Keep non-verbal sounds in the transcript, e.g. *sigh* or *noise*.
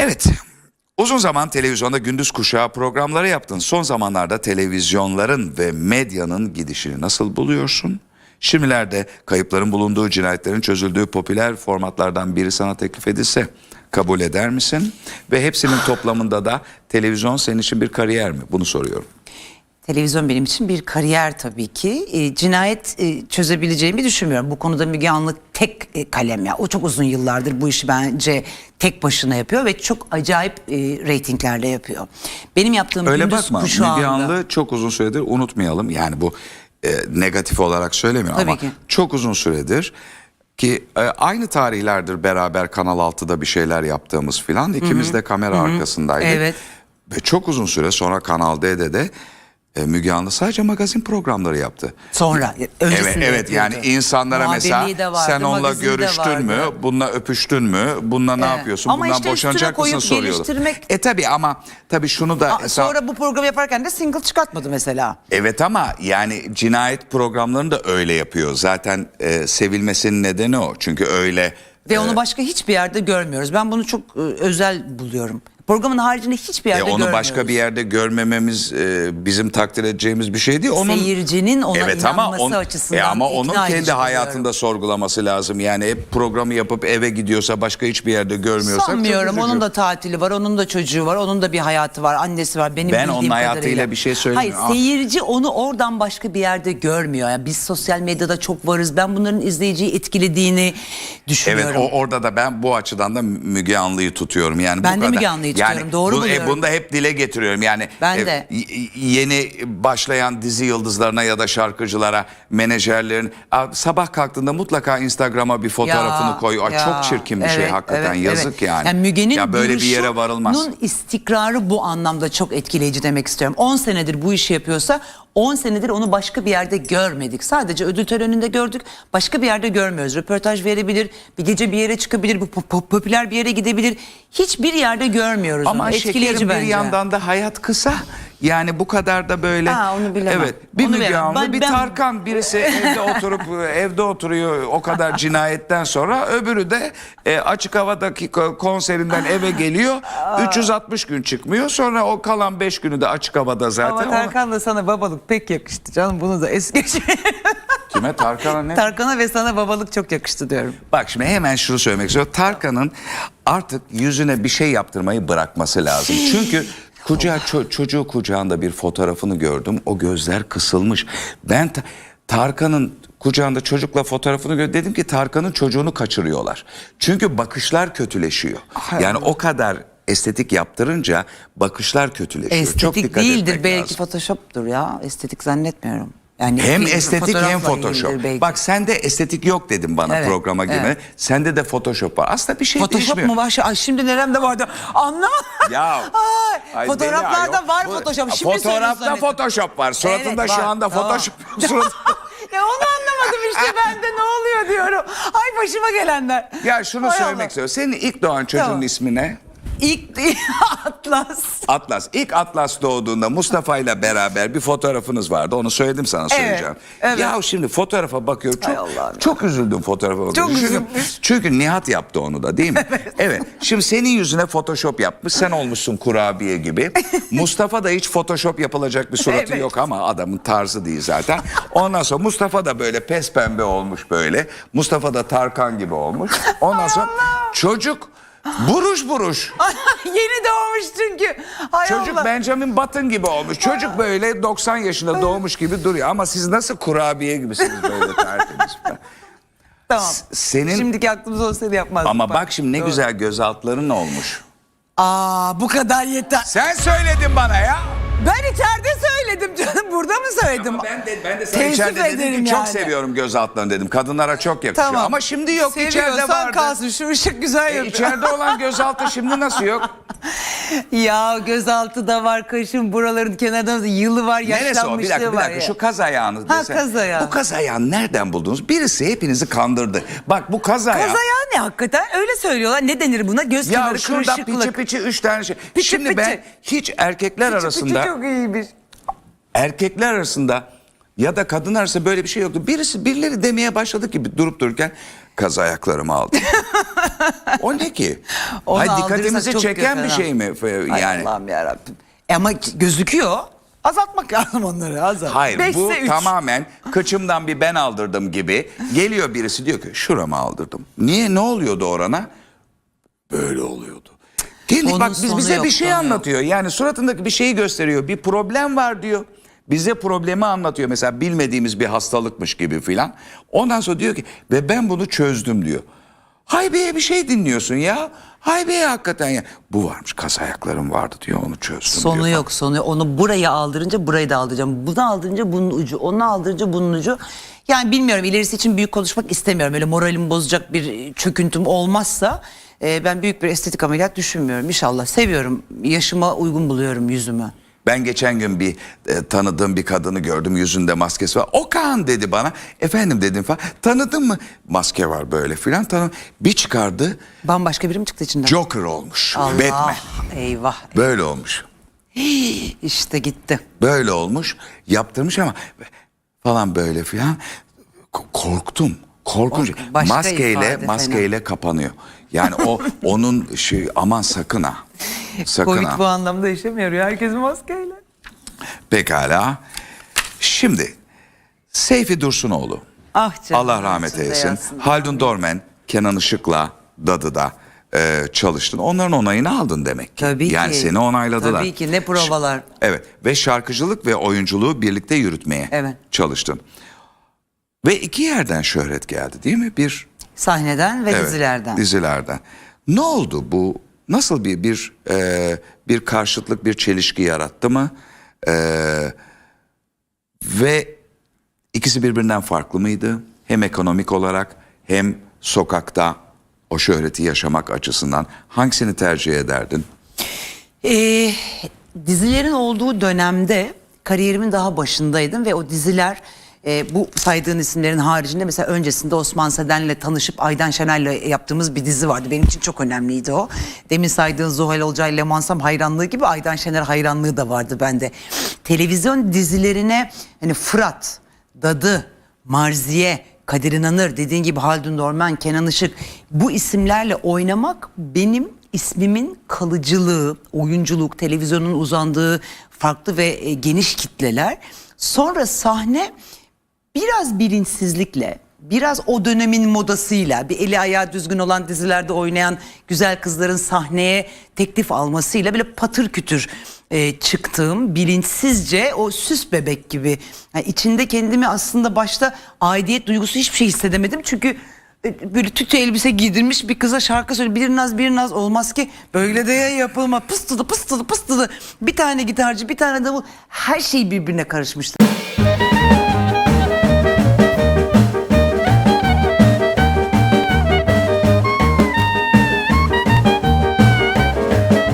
Evet. Uzun zaman televizyonda gündüz kuşağı programları yaptın. Son zamanlarda televizyonların ve medyanın gidişini nasıl buluyorsun? Şimdilerde kayıpların bulunduğu, cinayetlerin çözüldüğü popüler formatlardan biri sana teklif edilse kabul eder misin? Ve hepsinin toplamında da televizyon senin için bir kariyer mi? Bunu soruyorum. Televizyon benim için bir kariyer tabii ki. E, cinayet e, çözebileceğimi düşünmüyorum. Bu konuda Müge Anlı tek e, kalem ya. O çok uzun yıllardır bu işi bence tek başına yapıyor ve çok acayip e, reytinglerle yapıyor. Benim yaptığım Öyle gündüz bakma. Müge Anlı çok uzun süredir unutmayalım. Yani bu e, negatif olarak söylemiyorum Tabii ama ki. çok uzun süredir ki e, aynı tarihlerdir beraber Kanal 6'da bir şeyler yaptığımız filan. İkimiz de kamera arkasındaydık. Evet. Ve çok uzun süre sonra Kanal D'de de e, Müge Anlı sadece magazin programları yaptı. Sonra Evet, öncesinde evet yani yapıyordu. insanlara mesela Muhabirliği de vardı, sen onunla magazini de görüştün mü, vardı. bununla öpüştün mü, bununla ne Evet. yapıyorsun, Ama bundan işte üstüne boşanacak mısın koyup soruyorlar. geliştirmek- E tabi ama tabi şunu da Aa, hesap- Sonra bu programı yaparken de single çıkartmadı mesela. Evet ama yani cinayet programlarını da öyle yapıyor. Zaten e, sevilmesinin nedeni o. Çünkü öyle Ve onu başka hiçbir yerde görmüyoruz. Ben bunu çok e, özel buluyorum. Programın haricinde hiçbir e, yerde onu görmüyoruz. başka bir yerde görmememiz e, bizim takdir edeceğimiz bir şey değil. Onun Seyircinin ona evet ama inanması on- açısından e, ama onun kendi hayatında sorgulaması lazım. Yani hep programı yapıp eve gidiyorsa başka hiçbir yerde görmüyorsak Sanmıyorum. Onun da tatili var, onun da çocuğu var, onun da bir hayatı var, annesi var. Benim Ben onun hayatıyla kadarıyla. bir şey söylemiyorum. Hayır, seyirci onu oradan başka bir yerde görmüyor. Yani biz sosyal medyada çok varız. Ben bunların izleyiciyi etkilediğini Evet düşünüyorum. o, orada da ben bu açıdan da Müge Anlı'yı tutuyorum. Yani Ben bu de kadar. Müge Anlı'yı tutuyorum, doğru bu- buluyorum. bunu da hep dile getiriyorum. Yani Ben e, de. yeni başlayan dizi yıldızlarına ya da şarkıcılara, menajerlerin "Aa, sabah kalktığında mutlaka Instagram'a bir fotoğrafını Ya, koy. Aa, ya. çok çirkin bir şey Evet, hakikaten. evet, Yazık evet. yani. Müge'nin ya böyle bir yere varılmaz. istikrarı bu anlamda çok etkileyici demek istiyorum. 10 senedir bu işi yapıyorsa 10 senedir onu başka bir yerde görmedik. Sadece ödül töreninde gördük. Başka bir yerde görmüyoruz. Röportaj verebilir, bir gece bir yere çıkabilir, bu pop- pop- popüler bir yere gidebilir. Hiçbir yerde görmüyoruz Ama onu. Etkileyici şekerim bir bence. yandan da hayat kısa. Yani bu kadar da böyle. Ha, onu bilemem. Evet. Bir Onu Müge. Anlı, Ben- bir ben- Tarkan birisi *laughs* evde oturup evde oturuyor o kadar cinayetten sonra öbürü de e, açık havadaki ko- konserinden eve *laughs* geliyor. 360 gün çıkmıyor. Sonra o kalan 5 günü de açık havada zaten. Ama Tarkan da sana babalık pek yakıştı canım. Bunu da es geç. *laughs* Kime Tarkan'a ne? Tarkan'a ve sana babalık çok yakıştı diyorum. Bak şimdi hemen şunu söylemek istiyorum. Tarkan'ın artık yüzüne bir şey yaptırmayı bırakması lazım. Çünkü kucağı ço- çocuğu kucağında bir fotoğrafını gördüm. O gözler kısılmış. Ben Ta- Tarkan'ın kucağında çocukla fotoğrafını gördüm. Dedim ki Tarkan'ın çocuğunu kaçırıyorlar. Çünkü bakışlar kötüleşiyor. Yani o kadar estetik yaptırınca bakışlar kötüleşiyor. Çok Estetik dikkat değildir etmek belki lazım. photoshop'tur ya. Estetik zannetmiyorum. Yani Hem film- estetik hem photoshop. belki. Bak sende estetik yok dedim bana Evet, programa girme. evet. Sende de photoshop var. Aslında bir şey Photoshop değişmiyor. mu var? Ay şimdi neremde vardı? Anlamadım. Ya. *laughs* Ay, Ay fotoğraflarda ayol. var Bu- Photoshop. Şimdi Fotoğrafta söylüyorsun Photoshop var. Suratında Evet, şu var. anda Tamam. Photoshop. Surat... *laughs* ya onu anlamadım işte *laughs* ben de ne oluyor diyorum. Ay başıma gelenler. ya şunu Hay söylemek istiyorum. Senin ilk doğan çocuğun Tamam. ismi ne? İlk *laughs* Atlas. Atlas. İlk Atlas doğduğunda Mustafa ile beraber bir fotoğrafınız vardı. Onu söyledim sana söyleyeceğim. evet. Ya şimdi fotoğrafa bakıyorum. Çok, çok üzüldüm fotoğrafa bakıyorum. Çok çünkü, çünkü Nihat yaptı onu da değil mi? *laughs* evet. Şimdi senin yüzüne Photoshop yapmış. Sen olmuşsun kurabiye gibi. *laughs* Mustafa da hiç Photoshop yapılacak bir suratı Evet. yok ama adamın tarzı değil zaten. Ondan sonra Mustafa da böyle pes pembe olmuş böyle. Mustafa da Tarkan gibi olmuş. Ondan sonra çocuk buruş buruş. *laughs* Yeni doğmuş çünkü. Hay Çocuk Allah. Benjamin Button gibi olmuş. Çocuk böyle 90 yaşında doğmuş gibi duruyor. Ama siz nasıl kurabiye gibisiniz böyle *laughs* tertemiz. Tamam. Senin Şimdiki aklımız olsaydı yapmazdık. ama bak şimdi ne Doğru. güzel gözaltların olmuş. Aa bu kadar yeter. Sen söyledin bana ya. Ben içeride söyledim canım. Burada mı söyledim? Ben de ben de sana Teessüf içeride dedim ederim ki çok yani. seviyorum gözaltlarını dedim. Kadınlara çok yakışıyor. Tamam. Ama şimdi yok içeride Seviyorsan vardı. kalsın şu ışık güzel E, yapıyor. içeride olan gözaltı şimdi nasıl yok? *laughs* Ya gözaltı da var kaşın buraların kenarında yılı var Neresi o? Bir yaşlanmışlığı dakika bir var dakika ya. şu kaz ayağını Ha, desen. kaz ayağı. Bu kaz ayağını nereden buldunuz? Birisi hepinizi kandırdı. Bak bu kaz ayağı. Kaz ayağı ne hakikaten? Öyle söylüyorlar. Ne denir buna? Göz Ya kenarı şurada kırışıklık. piçi piçi üç tane şey. Piçi Şimdi piçi. ben hiç erkekler Piçi arasında piçi çok iyiymiş. erkekler arasında ya da kadın arasında böyle bir şey yoktu. Birisi birileri demeye başladı ki durup dururken kaz ayaklarımı aldım. *laughs* o ne ki? Onu Hayır, aldırırsa dikkatimizi çok çeken bir şey mi? F- Ay Yani Allah'ım yarabbim. E Ama gözüküyor. Azaltmak lazım onları azalt. Hayır bu Beşse üç. tamamen kıçımdan bir ben aldırdım gibi. Geliyor birisi diyor ki şurama aldırdım. Niye ne oluyordu orana? Böyle oluyordu. Kendi, Onun bak biz sonu bize yok, bir şey sonu yok. anlatıyor. Yani suratındaki bir şeyi gösteriyor. Bir problem var diyor. Bize problemi anlatıyor. Mesela bilmediğimiz bir hastalıkmış gibi filan. Ondan sonra diyor ki ve ben bunu çözdüm diyor. Haybe'ye bir şey dinliyorsun ya. Haybe'ye hakikaten ya. Bu varmış kas ayaklarım vardı diyor onu çözdüm Sonu diyor. yok sonu. Onu buraya aldırınca burayı da aldıracağım. Bunu aldırınca bunun ucu. Onu aldırınca bunun ucu. Yani bilmiyorum ilerisi için büyük konuşmak istemiyorum. Öyle moralimi bozacak bir çöküntüm olmazsa e, ben büyük bir estetik ameliyat düşünmüyorum. İnşallah seviyorum. Yaşıma uygun buluyorum yüzümü. Ben geçen gün bir e, tanıdığım bir kadını gördüm yüzünde maskesi var. Okan dedi bana. Efendim dedim falan. Tanıdın mı? Maske var böyle filan. Tanı bir çıkardı. Bambaşka biri mi çıktı içinden? Joker olmuş. Allah. Batman. Eyvah. Böyle olmuş. İşte gitti. Böyle olmuş. Yaptırmış ama falan böyle filan. Korktum. Korkunç. Kork- başka Maskeyle ifade maskeyle kapanıyor. Yani o onun şey aman sakın ha. Sakın Covid ha. bu anlamda işleme yarıyor. Herkes maskeyle. Pekala. Şimdi Seyfi Dursunoğlu. Ah canım. Allah rahmet eylesin. Haldun Dormen, Kenan Işık'la Dadı'da e, çalıştın. Onların onayını aldın demek ki. Tabii ki. Yani seni onayladılar. Tabii ki, ne provalar. Ş- Evet ve şarkıcılık ve oyunculuğu birlikte yürütmeye Evet. çalıştın. Ve iki yerden şöhret geldi değil mi? Bir Sahneden ve evet, dizilerden. Dizilerden. Ne oldu bu? Nasıl bir bir e, bir karşıtlık, bir çelişki yarattı mı? E, ve ikisi birbirinden farklı mıydı? Hem ekonomik olarak hem sokakta o şöhreti yaşamak açısından hangisini tercih ederdin? Ee, dizilerin olduğu dönemde kariyerimin daha başındaydım ve o diziler e, bu saydığın isimlerin haricinde mesela öncesinde Osman Seden'le tanışıp Aydan Şener'le yaptığımız bir dizi vardı. Benim için çok önemliydi o. Demin saydığın Zuhal Olcay ile Mansam hayranlığı gibi Aydan Şener hayranlığı da vardı bende. Televizyon dizilerine hani Fırat, Dadı, Marziye, Kadir İnanır, dediğin gibi Haldun Dorman, Kenan Işık bu isimlerle oynamak benim ismimin kalıcılığı, oyunculuk, televizyonun uzandığı farklı ve e, geniş kitleler. Sonra sahne biraz bilinçsizlikle, biraz o dönemin modasıyla, bir eli ayağı düzgün olan dizilerde oynayan güzel kızların sahneye teklif almasıyla böyle patır kütür e, çıktığım bilinçsizce o süs bebek gibi. Yani içinde kendimi aslında başta aidiyet duygusu hiçbir şey hissedemedim. Çünkü e, böyle tütü elbise giydirmiş bir kıza şarkı söyle bir naz bir naz olmaz ki böyle de yapılma pıstıdı pıstıdı pıstıdı bir tane gitarcı bir tane davul her şey birbirine karışmıştı.